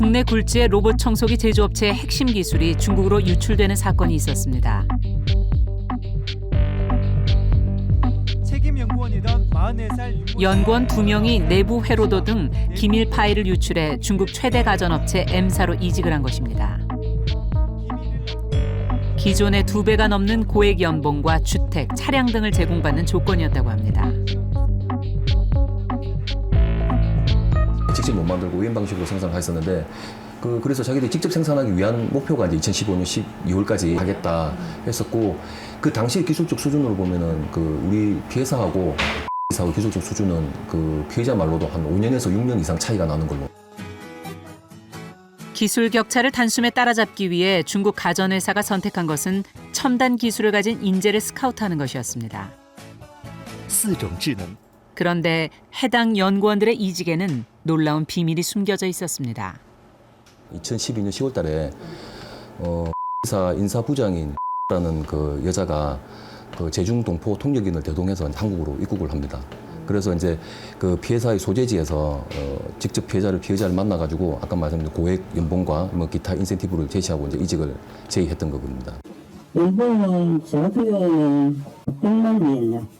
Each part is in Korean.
국내 굴지의 로봇 청소기 제조업체의 핵심 기술이 중국으로 유출되는 사건이 있었습니다. 책임 연구원이던 44살 연구원 두 명이 내부 회로도 등 기밀 파일을 유출해 중국 최대 가전업체 M사로 이직을 한 것입니다. 기존의 두 배가 넘는 고액 연봉과 주택, 차량 등을 제공받는 조건이었다고 합니다. 직접 못 만들고 우연 방식으로 생산을 했었는데 그 그래서 자기들이 직접 생산하기 위한 목표가 이제 2015년 12월까지 하겠다 했었고 그 당시 기술적 수준으로 보면은 그 우리 피해사하고 사하고 기술적 수준은 그 피해자 말로도 한 5년에서 6년 이상 차이가 나는 걸로 기술 격차를 단숨에 따라잡기 위해 중국 가전회사가 선택한 것은 첨단 기술을 가진 인재를 스카우트하는 것이었습니다. 四种智能 그런데 해당 연구원들의 이직에는 놀라운 비밀이 숨겨져 있었습니다. 2012년 10월 달에 어 사 인사부장인 라는 그 여자가 그 제중 동포 통역인을 대동해서 한국으로 입국을 합니다. 그래서 이제 그 피해사의 소재지에서 어 직접 피해자를 피해자를 만나가지고 아까 말씀드린 고액 연봉과 뭐 기타 인센티브를 제시하고 이제 이직을 제의했던 겁니다. 연봉은 저 같은 경우는 100만 위엔요.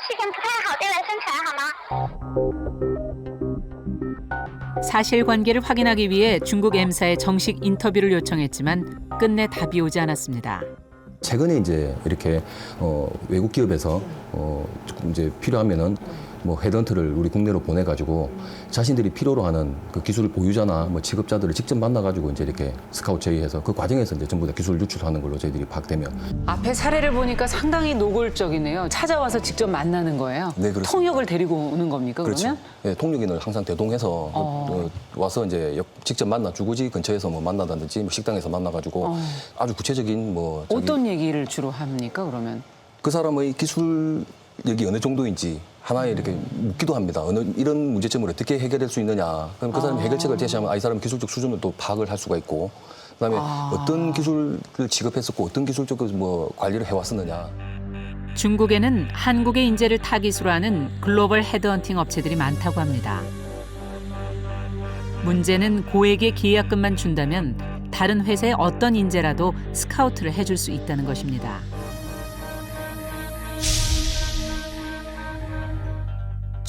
事情不太好对外宣传，好吗？ 사실관계를 확인하기 위해 중국 M사에 정식 인터뷰를 요청했지만 끝내 답이 오지 않았습니다. 최근에 이제 이렇게 어 외국 기업에서 어 이제 필요하면은 뭐 헤드헌트를 우리 국내로 보내가지고 자신들이 필요로 하는 그 기술 보유자나 뭐 취급자들을 직접 만나가지고 이제 이렇게 스카우트 제의해서 그 과정에서 이제 전부 다 기술 유출하는 걸로 저희들이 파악되면 앞에 사례를 보니까 상당히 노골적이네요. 찾아와서 직접 만나는 거예요. 네, 그렇습니다. 통역을 데리고 오는 겁니까 그렇죠. 그러면? 예, 통역인을 항상 대동해서 어. 어, 와서 이제 역- 직접 만나 주거지 근처에서 뭐 만나다든지 뭐 식당에서 만나가지고 어. 아주 구체적인 뭐 어떤 얘기를 주로 합니까 그러면? 그 사람의 기술력이 어느 정도인지 하나에 이렇게 묻기도 합니다. 어느 이런 문제점을 어떻게 해결할 수 있느냐. 그럼 그 사람이 아. 해결책을 제시하면 아, 이 사람 기술적 수준을 또 파악을 할 수가 있고 그다음에 아. 어떤 기술을 지급했었고 어떤 기술적으로 뭐 관리를 해왔었느냐. 중국에는 한국의 인재를 타깃으로 하는 글로벌 헤드헌팅 업체들이 많다고 합니다. 문제는 고액의 계약금만 준다면 다른 회사의 어떤 인재라도 스카우트를 해줄 수 있다는 것입니다.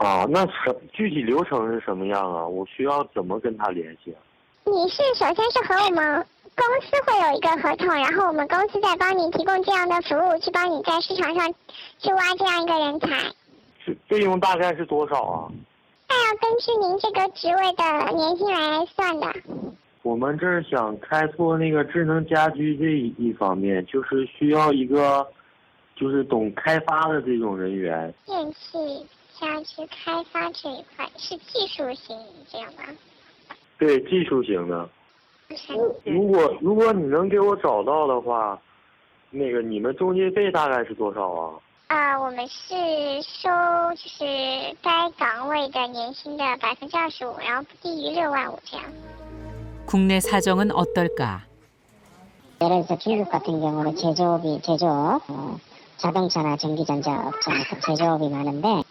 啊，那什具体流程是什么样啊？我需要怎么跟他联系？你是首先是和我们公司会有一个合同，然后我们公司再帮你提供这样的服务，去帮你在市场上去挖这样一个人才。是费用大概是多少啊？那要根据您这个职位的年薪来算的。我们这儿想开拓那个智能家居这一一方面，就是需要一个就是懂开发的这种人员。电器家居开发这一块是技术型这样吗？对，技术型的。是如果如果你能给我找到的话，那个你们中介费大概是多少啊？啊、我们是收就是该岗位的年薪的百分之二十五，然后不低于六万五这样。 국내 사정은 어떨까? 예를 들어서 중국 같은 경우는 제조업이 제조업, 어, 자동차나 전기전자 업체 같은 제조업이 많은데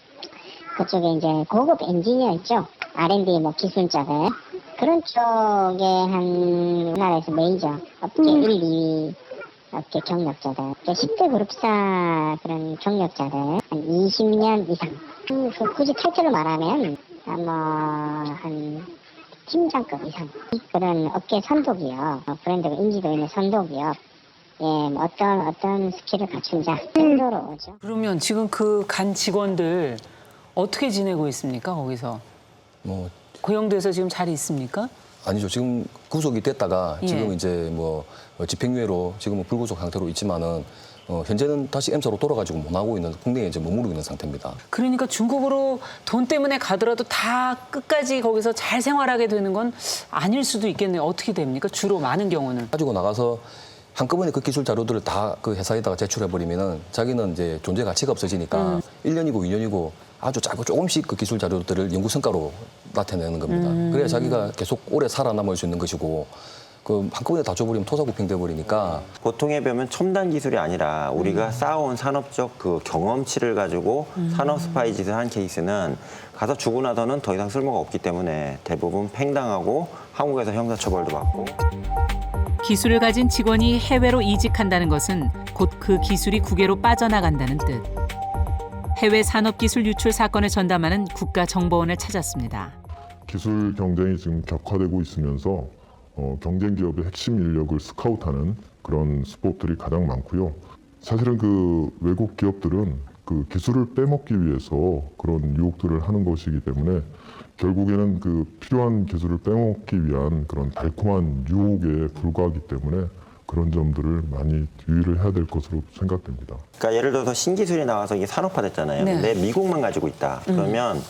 그쪽에 이제 고급 엔지니어 있죠. R&D 뭐 기술자들. 그런 쪽에 한 우리나라에서 메이저 업계 1, 2위 업계 경력자들, 10대 그룹사 그런 경력자들. 한 20년 이상. 음, 그 굳이 타이틀로 말하면 아마 한 팀장급 이상. 그런 업계 선도기업 어, 브랜드가 인지도 있는 선도기업. 예, 뭐 어떤 어떤 스킬을 갖춘 자. 정도로 오죠. 그러면 지금 그 간 직원들 어떻게 지내고 있습니까? 거기서 뭐 고용돼서 지금 잘 있습니까? 아니죠. 지금 구속이 됐다가 예. 지금 이제 뭐 어, 집행유예로 지금은 불구속 상태로 있지만은 어, 현재는 다시 M사로 돌아가지고 못 나오고 있는 국내에 이제 머무르고 있는 상태입니다. 그러니까 중국으로 돈 때문에 가더라도 다 끝까지 거기서 잘 생활하게 되는 건 아닐 수도 있겠네요. 어떻게 됩니까? 주로 많은 경우는. 가지고 나가서 한꺼번에 그 기술 자료들을 다 그 회사에다가 제출해 버리면은 자기는 이제 존재 가치가 없어지니까 일 1년이고 2년이고 아주 작고 조금씩 그 기술 자료들을 연구 성과로 나타내는 겁니다. 그래야 자기가 계속 오래 살아남을 수 있는 것이고 그 한꺼번에 다 줘버리면 토사구팽 돼 버리니까. 보통에 비하면 첨단 기술이 아니라 우리가 쌓아온 산업적 그 경험치를 가지고 산업 스파이 짓을 한 케이스는 가서 주고 나서는 더 이상 쓸모가 없기 때문에 대부분 팽당하고 한국에서 형사처벌도 받고. 기술을 가진 직원이 해외로 이직한다는 것은 곧 그 기술이 국외로 빠져나간다는 뜻. 해외 산업기술 유출 사건을 전담하는 국가정보원을 찾았습니다. 기술 경쟁이 지금 격화되고 있으면서 어, 경쟁 기업의 핵심 인력을 스카우트하는 그런 수법들이 가장 많고요. 사실은 그 외국 기업들은 그 기술을 빼먹기 위해서 그런 유혹들을 하는 것이기 때문에 결국에는 그 필요한 기술을 빼먹기 위한 그런 달콤한 유혹에 불과하기 때문에 그런 점들을 많이 유의를 해야 될 것으로 생각됩니다. 그러니까 예를 들어서 신기술이 나와서 이게 산업화됐잖아요. 네. 근데 미국만 가지고 있다. 그러면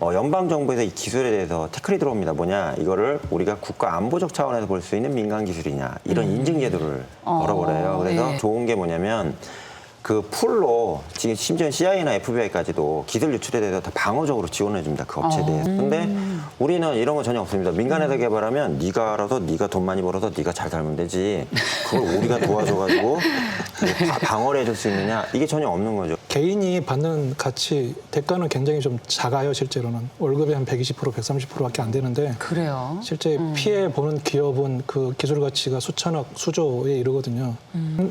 어, 연방 정부에서 이 기술에 대해서 태클이 들어옵니다. 뭐냐 이거를 우리가 국가 안보적 차원에서 볼 수 있는 민간 기술이냐 이런 인증 제도를 어, 걸어버려요. 그래서 네. 좋은 게 뭐냐면 그 풀로 지금 심지어 CIA나 FBI까지도 기술 유출에 대해서 다 방어적으로 지원해 줍니다. 그 업체에 대해서. 근데 우리는 이런 거 전혀 없습니다. 민간에서 개발하면 네가 알아서 네가 돈 많이 벌어서 네가 잘 살면 되지. 그걸 우리가 도와줘가지고 뭐 바- 방어를 해줄 수 있느냐 이게 전혀 없는 거죠. 개인이 받는 가치 대가는 굉장히 좀 작아요 실제로는 월급이 한120% 130%밖에 안 되는데 그래요. 실제 피해 보는 기업은 그 기술 가치가 수천억 수조에 이르거든요.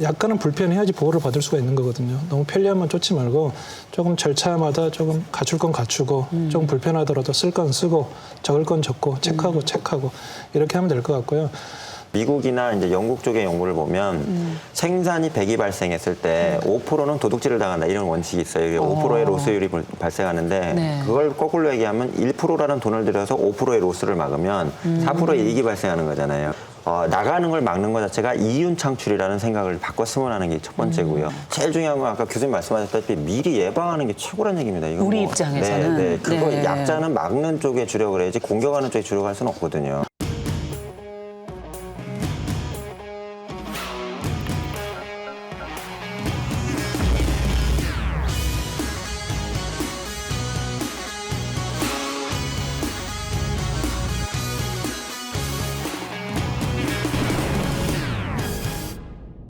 약간은 불편해야지 보호를 받을 수가 있는 거거든요. 너무 편리하면 쫓지 말고 조금 절차마다 조금 갖출 건 갖추고 조금 불편하더라도 쓸 건 쓰고 적을 건 적고 체크하고 체크하고 이렇게 하면 될 것 같고요. 미국이나 이제 영국 쪽의 연구를 보면 생산이 100이 발생했을 때 5%는 도둑질을 당한다 이런 원칙이 있어요. 이게 5%의 로스율이 발- 발생하는데 네. 그걸 거꾸로 얘기하면 1%라는 돈을 들여서 5%의 로스를 막으면 4%의 이익이 발생하는 거잖아요. 어, 나가는 걸 막는 것 자체가 이윤 창출이라는 생각을 바꿨으면 하는 게 첫 번째고요. 제일 중요한 건 아까 교수님 말씀하셨다시피 미리 예방하는 게 최고란 얘기입니다. 이건 우리 뭐, 입장에서는. 네, 네. 그거 네. 약자는 막는 쪽에 주력을 해야지 공격하는 쪽에 주력할 수는 없거든요.